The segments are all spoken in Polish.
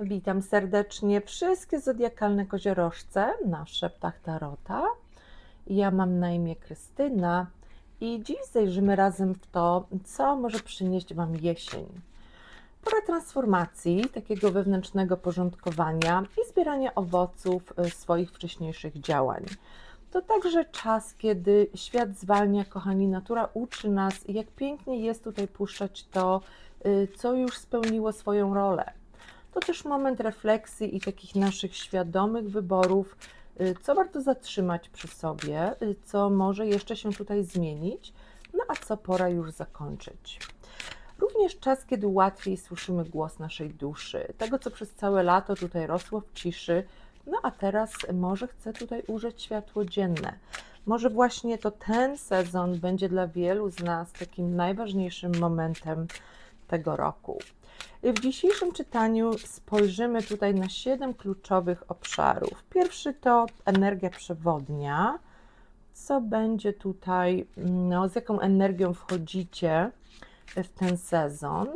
Witam serdecznie wszystkie zodiakalne koziorożce na szeptach Tarota. Ja mam na imię Krystyna i dziś zajrzymy razem w to, co może przynieść Wam jesień. Pora transformacji, takiego wewnętrznego porządkowania i zbierania owoców y, swoich wcześniejszych działań. To także czas, kiedy świat zwalnia, kochani, natura uczy nas, jak pięknie jest tutaj puszczać to, y, co już spełniło swoją rolę. To też moment refleksji i takich naszych świadomych wyborów, y, co warto zatrzymać przy sobie, y, co może jeszcze się tutaj zmienić, no a co pora już zakończyć. Również czas, kiedy łatwiej słyszymy głos naszej duszy, tego co przez całe lato tutaj rosło w ciszy, no a teraz może chce tutaj użyć światło dzienne. Może właśnie to ten sezon będzie dla wielu z nas takim najważniejszym momentem tego roku. W dzisiejszym czytaniu spojrzymy tutaj na siedem kluczowych obszarów. Pierwszy to energia przewodnia. Co będzie tutaj, no, z jaką energią wchodzicie w ten sezon?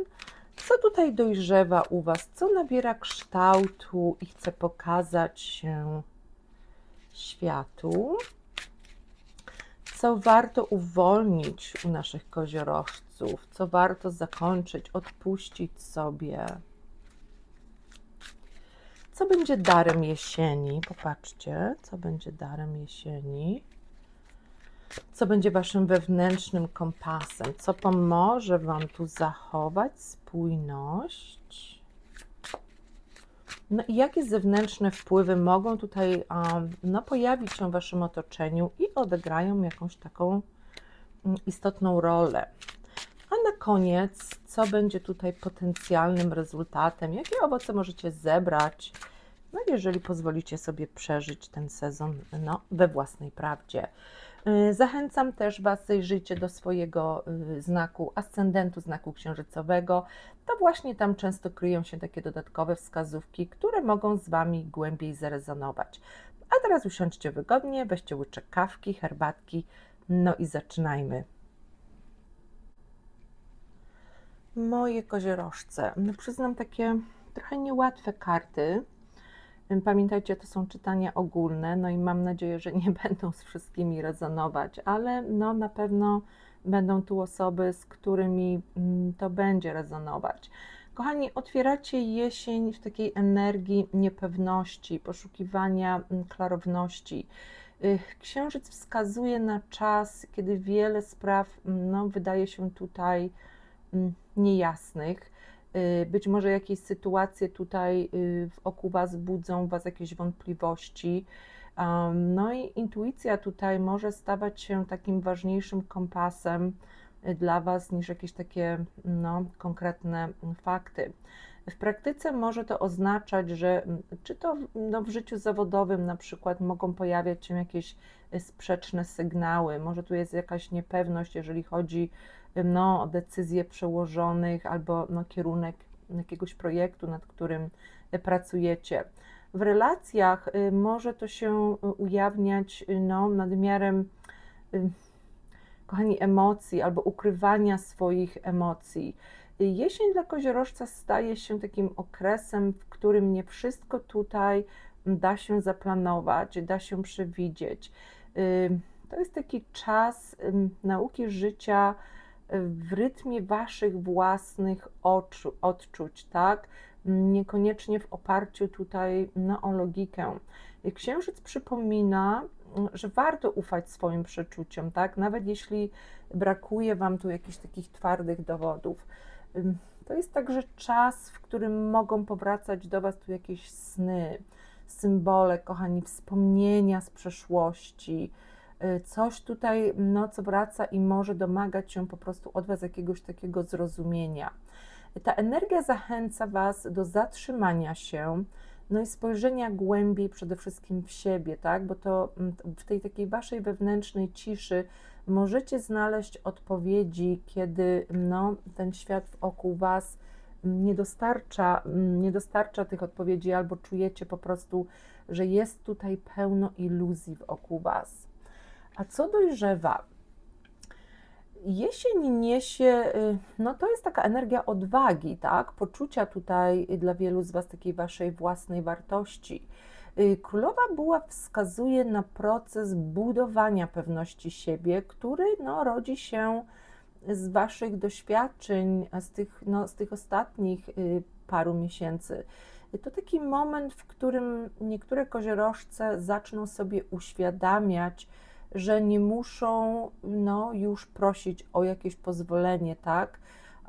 Co tutaj dojrzewa u Was? Co nabiera kształtu i chce pokazać się światu? Co warto uwolnić u naszych koziorożców? Co warto zakończyć, odpuścić sobie? Co będzie darem jesieni? Popatrzcie, co będzie darem jesieni. Co będzie waszym wewnętrznym kompasem? Co pomoże wam tu zachować spójność? No i jakie zewnętrzne wpływy mogą tutaj um, no, pojawić się w waszym otoczeniu i odegrają jakąś taką mm, istotną rolę? A na koniec, co będzie tutaj potencjalnym rezultatem? Jakie owoce możecie zebrać, no, jeżeli pozwolicie sobie przeżyć ten sezon no, we własnej prawdzie? Y, Zachęcam też Was, zajrzyjcie do swojego y, znaku ascendentu, znaku księżycowego. To właśnie tam często kryją się takie dodatkowe wskazówki, które mogą z Wami głębiej zarezonować. A teraz usiądźcie wygodnie, weźcie łyczek kawki, herbatki, no i zaczynajmy. Moje koziorożce. No przyznam takie trochę niełatwe karty. Pamiętajcie, to są czytania ogólne, no i mam nadzieję, że nie będą z wszystkimi rezonować, ale no na pewno będą tu osoby, z którymi mm, to będzie rezonować. Kochani, otwieracie jesień w takiej energii niepewności, poszukiwania mm, klarowności. Księżyc wskazuje na czas, kiedy wiele spraw mm, no, wydaje się tutaj niejasnych. Y, Być może jakieś sytuacje tutaj y, wokół Was budzą Was jakieś wątpliwości. No i intuicja tutaj może stawać się takim ważniejszym kompasem y, dla Was niż jakieś takie no, konkretne fakty. W praktyce może to oznaczać, że czy to no, w życiu zawodowym na przykład mogą pojawiać się jakieś sprzeczne sygnały, może tu jest jakaś niepewność, jeżeli chodzi no, decyzje przełożonych albo no, kierunek jakiegoś projektu, nad którym y, pracujecie. W relacjach y, może to się y, ujawniać y, no, nadmiarem, kochani, emocji albo ukrywania swoich emocji. Jesień dla koziorożca staje się takim okresem, w którym nie wszystko tutaj da się zaplanować, da się przewidzieć. To jest taki czas nauki życia w rytmie waszych własnych oczu, odczuć, tak? Niekoniecznie w oparciu tutaj no, o logikę. Księżyc przypomina, że warto ufać swoim przeczuciom, tak? Nawet jeśli brakuje wam tu jakichś takich twardych dowodów. To jest także czas, w którym mogą powracać do Was tu jakieś sny, symbole, kochani, wspomnienia z przeszłości. Y, Coś tutaj, no, co wraca i może domagać się po prostu od Was jakiegoś takiego zrozumienia. Ta energia zachęca Was do zatrzymania się, no i spojrzenia głębiej przede wszystkim w siebie, tak? Bo to mm, w tej takiej Waszej wewnętrznej ciszy możecie znaleźć odpowiedzi, kiedy no, ten świat wokół Was nie dostarcza, nie dostarcza tych odpowiedzi, albo czujecie po prostu, że jest tutaj pełno iluzji wokół Was. A co dojrzewa? Jesień niesie, y, no to jest taka energia odwagi, tak? Poczucia tutaj dla wielu z Was takiej Waszej własnej wartości. Y, Królowa Buła wskazuje na proces budowania pewności siebie, który no, rodzi się z Waszych doświadczeń, z tych, no, z tych ostatnich y, paru miesięcy. To taki moment, w którym niektóre koziorożce zaczną sobie uświadamiać, że nie muszą no, już prosić o jakieś pozwolenie, tak?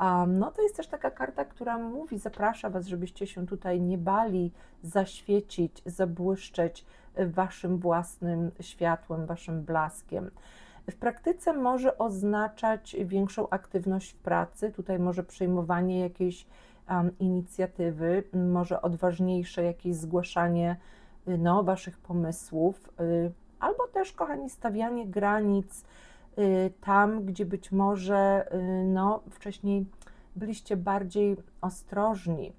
Um, no to jest też taka karta, która mówi, zaprasza Was, żebyście się tutaj nie bali zaświecić, zabłyszczeć Waszym własnym światłem, Waszym blaskiem. W praktyce może oznaczać większą aktywność w pracy, tutaj może przejmowanie jakiejś um, inicjatywy, może odważniejsze jakieś zgłaszanie no, Waszych pomysłów. Y, albo też, kochani, stawianie granic y, tam, gdzie być może y, no, wcześniej byliście bardziej ostrożni.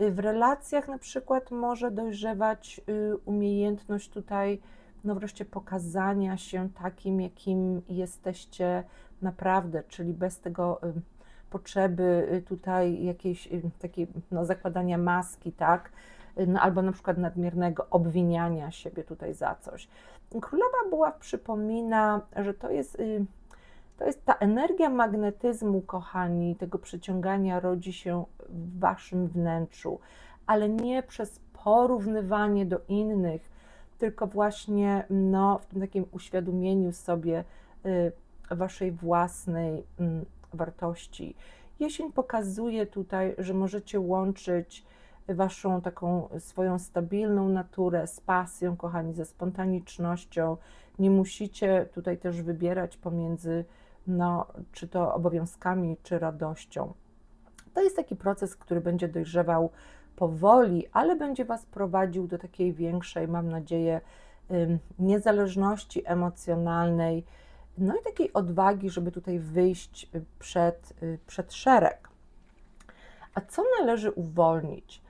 Y, w relacjach na przykład może dojrzewać umiejętność tutaj, no wreszcie pokazania się takim, jakim jesteście naprawdę, czyli bez tego potrzeby tutaj jakiejś takiej no, zakładania maski, tak? No, albo na przykład nadmiernego obwiniania siebie tutaj za coś. Królowa Buław przypomina, że to jest, y, to jest ta energia magnetyzmu, kochani, tego przyciągania rodzi się w waszym wnętrzu, ale nie przez porównywanie do innych, tylko właśnie no, w tym takim uświadomieniu sobie y, waszej własnej mm, wartości. Jesień pokazuje tutaj, że możecie łączyć waszą taką swoją stabilną naturę z pasją, kochani, ze spontanicznością. Nie musicie tutaj też wybierać pomiędzy, no, czy to obowiązkami, czy radością. To jest taki proces, który będzie dojrzewał powoli, ale będzie Was prowadził do takiej większej, mam nadzieję, niezależności emocjonalnej, no i takiej odwagi, żeby tutaj wyjść przed, przed szereg. A co należy uwolnić?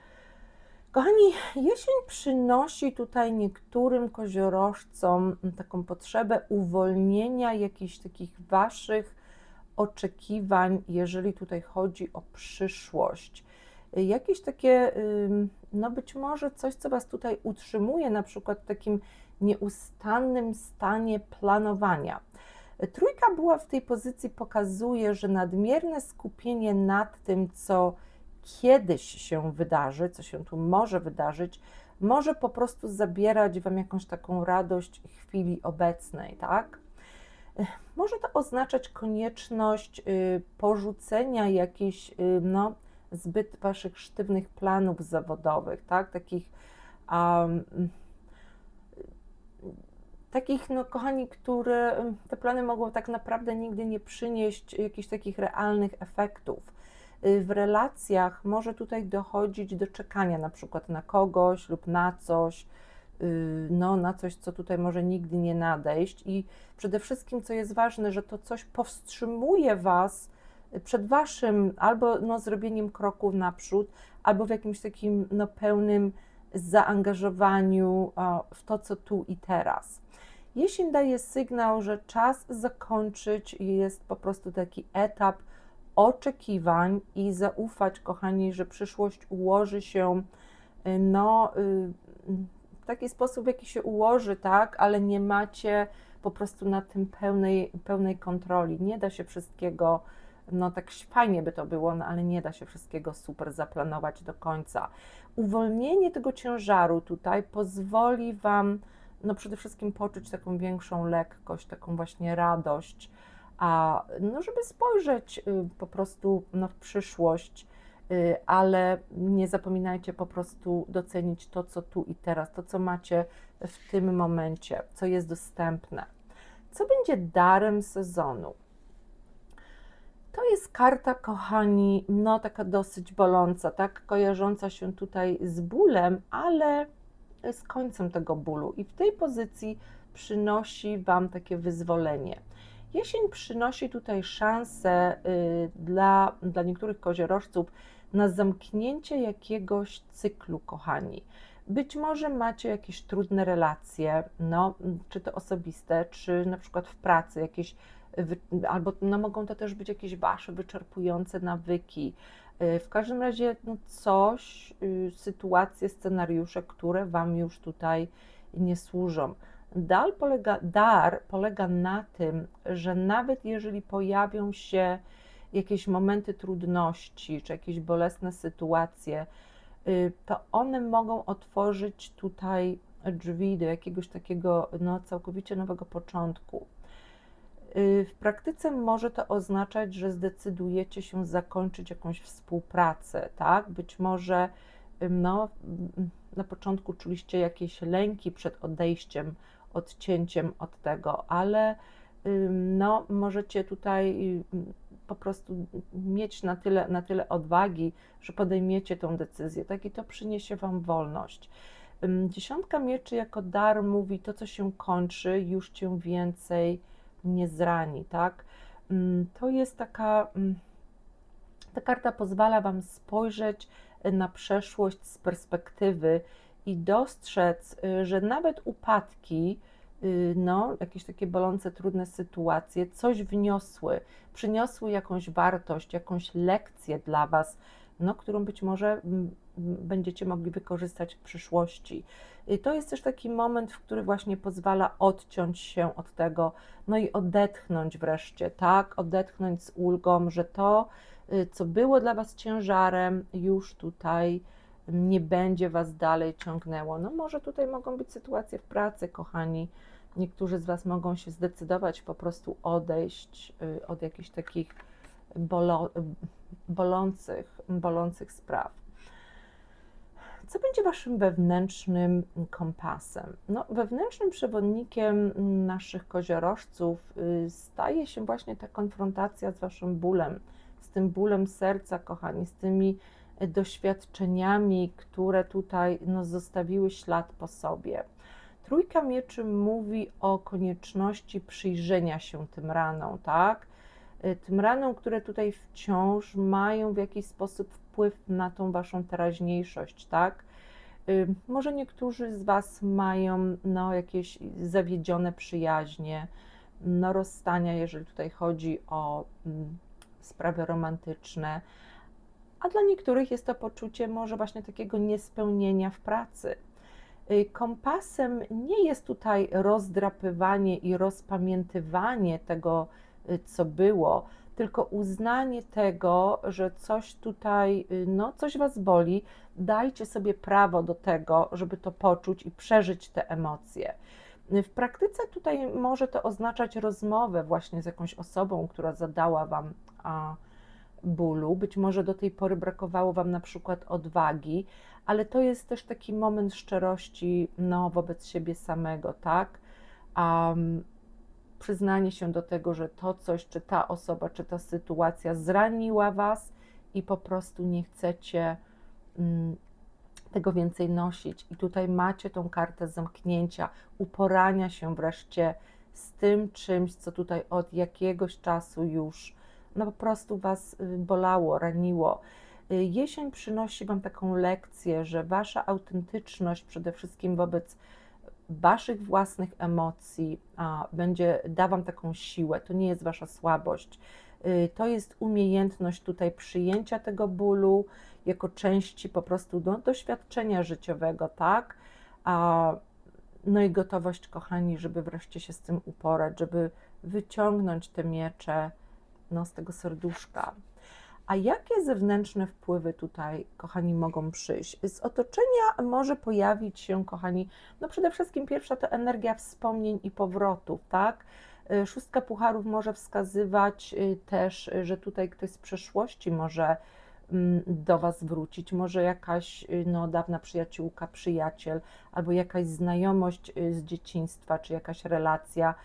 Kochani, jesień przynosi tutaj niektórym koziorożcom taką potrzebę uwolnienia jakichś takich waszych oczekiwań, jeżeli tutaj chodzi o przyszłość. Jakieś takie, no być może coś, co was tutaj utrzymuje, na przykład w takim nieustannym stanie planowania. Trójka była w tej pozycji, pokazuje, że nadmierne skupienie nad tym, co kiedyś się wydarzy, co się tu może wydarzyć, może po prostu zabierać Wam jakąś taką radość chwili obecnej, tak? Może to oznaczać konieczność y, porzucenia jakichś y, no, zbyt Waszych sztywnych planów zawodowych, tak? Takich, um, takich, no kochani, które te plany mogą tak naprawdę nigdy nie przynieść jakichś takich realnych efektów Y, w relacjach może tutaj dochodzić do czekania na przykład na kogoś lub na coś, y, no, na coś, co tutaj może nigdy nie nadejść. I przede wszystkim, co jest ważne, że to coś powstrzymuje Was przed Waszym albo no, zrobieniem kroku naprzód, albo w jakimś takim no, pełnym zaangażowaniu w to, co tu i teraz. Jesień daje sygnał, że czas zakończyć jest po prostu taki etap, oczekiwań i zaufać, kochani, że przyszłość ułoży się y, no, y, w taki sposób, jaki się ułoży, tak, ale nie macie po prostu na tym pełnej, pełnej kontroli. Nie da się wszystkiego, no tak fajnie by to było, no ale nie da się wszystkiego super zaplanować do końca. Uwolnienie tego ciężaru tutaj pozwoli Wam, no przede wszystkim poczuć taką większą lekkość, taką właśnie radość, a no, żeby spojrzeć y, po prostu no, w przyszłość, y, ale nie zapominajcie po prostu docenić to, co tu i teraz, to, co macie w tym momencie, co jest dostępne. Co będzie darem sezonu? To jest karta, kochani, no taka dosyć boląca, tak kojarząca się tutaj z bólem, ale z końcem tego bólu. I w tej pozycji przynosi Wam takie wyzwolenie. Jesień przynosi tutaj szansę y, dla, dla niektórych koziorożców na zamknięcie jakiegoś cyklu, kochani. Być może macie jakieś trudne relacje, no, czy to osobiste, czy na przykład w pracy, jakieś albo no, mogą to też być jakieś wasze wyczerpujące nawyki. Y, W każdym razie no, coś, y, sytuacje, scenariusze, które wam już tutaj nie służą. Dar polega, dar polega na tym, że nawet jeżeli pojawią się jakieś momenty trudności, czy jakieś bolesne sytuacje, y, to one mogą otworzyć tutaj drzwi do jakiegoś takiego no, całkowicie nowego początku. Y, W praktyce może to oznaczać, że zdecydujecie się zakończyć jakąś współpracę, tak? Być może ym, no, na początku czuliście jakieś lęki przed odejściem, odcięciem od tego, ale no, możecie tutaj po prostu mieć na tyle, na tyle odwagi, że podejmiecie tą decyzję, tak? I to przyniesie Wam wolność. Dziesiątka mieczy jako dar mówi, to co się kończy, już Cię więcej nie zrani, tak? To jest taka, ta karta pozwala Wam spojrzeć na przeszłość z perspektywy i dostrzec, y, że nawet upadki, y, no, jakieś takie bolące, trudne sytuacje, coś wniosły, przyniosły jakąś wartość, jakąś lekcję dla Was, no, którą być może będziecie mogli wykorzystać w przyszłości. I to jest też taki moment, w który właśnie pozwala odciąć się od tego, no i odetchnąć wreszcie, tak? Odetchnąć z ulgą, że to, y, co było dla Was ciężarem, już tutaj nie będzie Was dalej ciągnęło. No może tutaj mogą być sytuacje w pracy, kochani. Niektórzy z Was mogą się zdecydować po prostu odejść y, od jakichś takich bolo, bolących, bolących spraw. Co będzie Waszym wewnętrznym kompasem? No, wewnętrznym przewodnikiem naszych koziorożców y, staje się właśnie ta konfrontacja z Waszym bólem, z tym bólem serca, kochani, z tymi doświadczeniami, które tutaj no, zostawiły ślad po sobie. Trójka mieczy mówi o konieczności przyjrzenia się tym ranom, tak? Y, Tym ranom, które tutaj wciąż mają w jakiś sposób wpływ na tą waszą teraźniejszość, tak? Y, Może niektórzy z was mają no, jakieś zawiedzione przyjaźnie, no, rozstania, jeżeli tutaj chodzi o mm, sprawy romantyczne, a dla niektórych jest to poczucie może właśnie takiego niespełnienia w pracy. Y, Kompasem nie jest tutaj rozdrapywanie i rozpamiętywanie tego, y, co było, tylko uznanie tego, że coś tutaj, y, no, coś Was boli, dajcie sobie prawo do tego, żeby to poczuć i przeżyć te emocje. W praktyce tutaj może to oznaczać rozmowę właśnie z jakąś osobą, która zadała Wam a, bólu. Być może do tej pory brakowało Wam na przykład odwagi, ale to jest też taki moment szczerości no, wobec siebie samego, tak? Um, przyznanie się do tego, że to coś, czy ta osoba, czy ta sytuacja zraniła Was i po prostu nie chcecie mm, tego więcej nosić. I tutaj macie tą kartę zamknięcia, uporania się wreszcie z tym czymś, co tutaj od jakiegoś czasu już no po prostu Was y, bolało, raniło. Y, Jesień przynosi Wam taką lekcję, że Wasza autentyczność przede wszystkim wobec Waszych własnych emocji a, będzie da Wam taką siłę. To nie jest Wasza słabość. Y, To jest umiejętność tutaj przyjęcia tego bólu jako części po prostu do, doświadczenia życiowego, tak? A, no i gotowość, kochani, żeby wreszcie się z tym uporać, żeby wyciągnąć te miecze no, z tego serduszka. A jakie zewnętrzne wpływy tutaj, kochani, mogą przyjść? Z otoczenia może pojawić się, kochani, no przede wszystkim pierwsza to energia wspomnień i powrotów, tak? Y, Szóstka pucharów może wskazywać y, też, y, że tutaj ktoś z przeszłości może mm, do Was wrócić, może jakaś no, dawna przyjaciółka, przyjaciel, albo jakaś znajomość z dzieciństwa, czy jakaś relacja,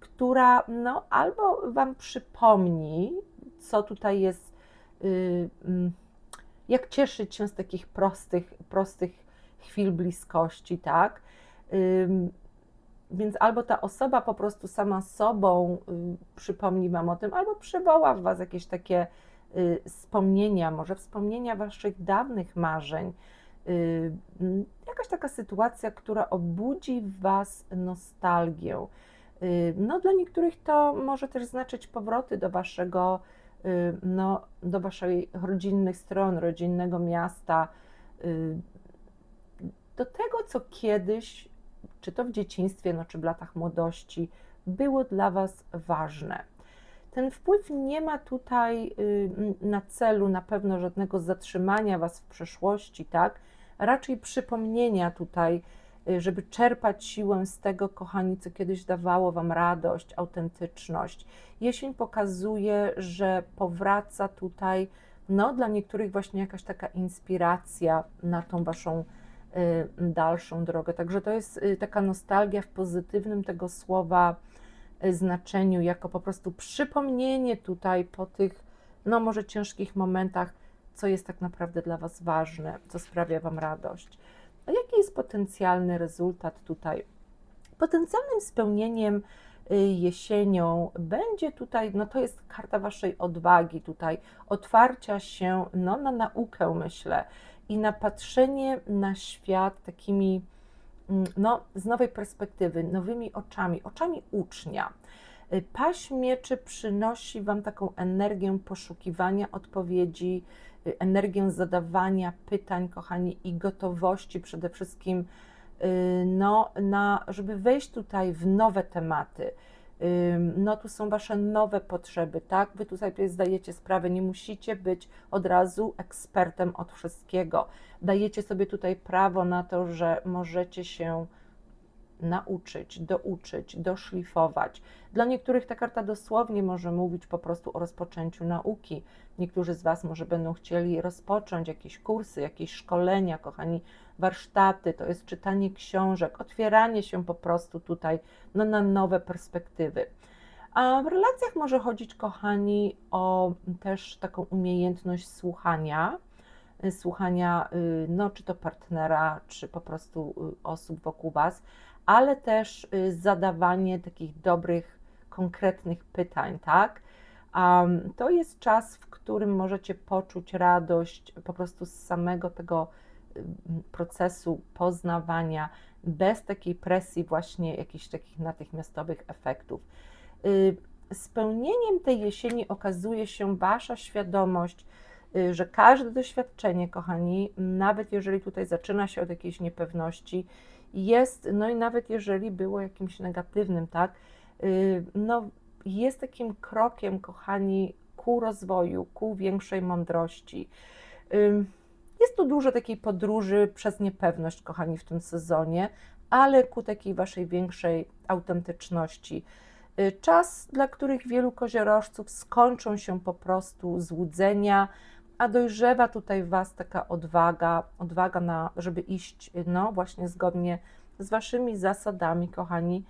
która no, albo Wam przypomni, co tutaj jest, y, mm, jak cieszyć się z takich prostych, prostych chwil bliskości, tak? Więc albo ta osoba po prostu sama sobą y, przypomni Wam o tym, albo przywoła w Was jakieś takie y, wspomnienia, może wspomnienia Waszych dawnych marzeń. Y, mm, Jakaś taka sytuacja, która obudzi w Was nostalgię. Y, No, dla niektórych to może też znaczyć powroty do waszego, y, no, do waszej rodzinnych stron, rodzinnego miasta, y, do tego, co kiedyś, czy to w dzieciństwie, no, czy w latach młodości, było dla was ważne. Ten wpływ nie ma tutaj na celu na pewno żadnego zatrzymania was w przeszłości, tak? Raczej przypomnienia tutaj, żeby czerpać siłę z tego, kochani, co kiedyś dawało wam radość, autentyczność. Jesień pokazuje, że powraca tutaj, no, dla niektórych właśnie jakaś taka inspiracja na tą waszą y, dalszą drogę. Także to jest y, taka nostalgia w pozytywnym tego słowa y, znaczeniu, jako po prostu przypomnienie tutaj po tych, no może ciężkich momentach, co jest tak naprawdę dla Was ważne, co sprawia Wam radość. A jaki jest potencjalny rezultat tutaj? Potencjalnym spełnieniem y, jesienią będzie tutaj, no to jest karta Waszej odwagi tutaj, otwarcia się no, na naukę, myślę, i na patrzenie na świat takimi, mm, no, z nowej perspektywy, nowymi oczami, oczami ucznia. Y, Paź mieczy przynosi Wam taką energię poszukiwania odpowiedzi, y, energię zadawania pytań, kochani, i gotowości przede wszystkim, y, no, na, żeby wejść tutaj w nowe tematy. No, tu są Wasze nowe potrzeby, tak? Wy tutaj zdajecie sprawę, nie musicie być od razu ekspertem od wszystkiego. Dajecie sobie tutaj prawo na to, że możecie się nauczyć, douczyć, doszlifować. Dla niektórych ta karta dosłownie może mówić po prostu o rozpoczęciu nauki. Niektórzy z Was może będą chcieli rozpocząć jakieś kursy, jakieś szkolenia, kochani, warsztaty, to jest czytanie książek, otwieranie się po prostu tutaj no, na nowe perspektywy. A w relacjach może chodzić, kochani, o też taką umiejętność słuchania, y, słuchania, y, no, czy to partnera, czy po prostu y, osób wokół Was, ale też y, zadawanie takich dobrych, konkretnych pytań, tak? Um, to jest czas, w którym możecie poczuć radość po prostu z samego tego y, procesu poznawania, bez takiej presji, właśnie jakichś takich natychmiastowych efektów. Y, Spełnieniem tej jesieni okazuje się Wasza świadomość, że każde doświadczenie, kochani, nawet jeżeli tutaj zaczyna się od jakiejś niepewności, jest, no i nawet jeżeli było jakimś negatywnym, tak, y, no jest takim krokiem, kochani, ku rozwoju, ku większej mądrości. Jest tu dużo takiej podróży przez niepewność, kochani, w tym sezonie, ale ku takiej waszej większej autentyczności. Y, Czas, dla których wielu koziorożców skończą się po prostu złudzenia, a dojrzewa tutaj w was taka odwaga, odwaga na, żeby iść, no właśnie zgodnie z waszymi zasadami, kochani,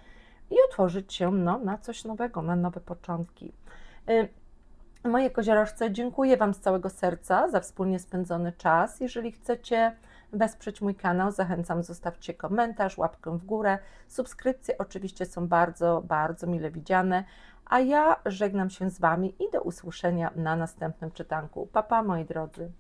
i otworzyć się no, na coś nowego, na nowe początki. Y, Moje koziorożce, dziękuję Wam z całego serca za wspólnie spędzony czas. Jeżeli chcecie wesprzeć mój kanał, zachęcam, zostawcie komentarz, łapkę w górę. Subskrypcje oczywiście są bardzo, bardzo mile widziane. A ja żegnam się z Wami i do usłyszenia na następnym czytanku. Pa, pa moi drodzy.